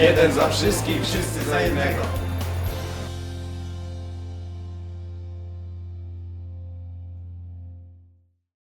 Jeden za wszystkich, wszyscy za jednego.